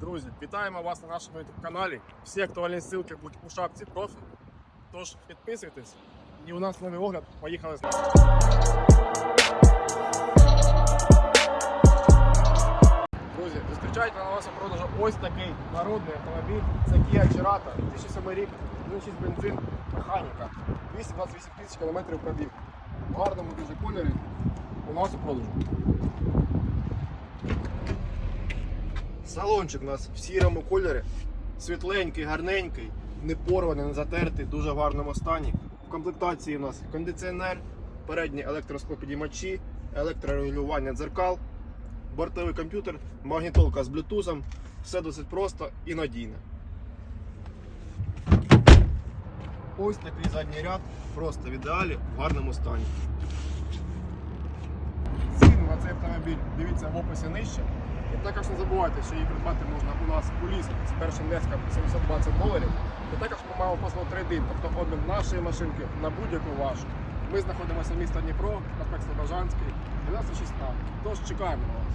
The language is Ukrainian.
Друзі, вітаємо вас на нашому YouTube каналі. Всі актуальні ссылки будуть у шапці профілю. Тож підписуйтесь. І у нас новий огляд. Поїхали з нами. Друзі, зустрічайте на вас продажу ось такий народний автомобіль. Це Kia Cerato, 2007 рік, 1.6 бензин, механіка, 228 тисяч кілометрів пробіг. В гарному дуже кольорі у нас у продажу. Салончик у нас в сірому кольорі, світленький, гарненький, не порваний, не затертий, дуже гарному стані. В комплектації у нас кондиціонер, передні електросклопідіймачі, електрорегулювання дзеркал, бортовий комп'ютер, магнітолка з блютузом. Все досить просто і надійно. Ось такий задній ряд, просто в ідеалі, в гарному стані. Ціну на цей автомобіль дивіться в описі нижче. І також не забувайте, що її придбати можна у нас у лісі з першим внеском 720 доларів. І також ми маємо послугу трейдин, тобто обмін нашої машинки на будь-яку вашу. Ми знаходимося в місті Дніпро, проспект Слобожанський, 1216. Тож чекаємо на вас.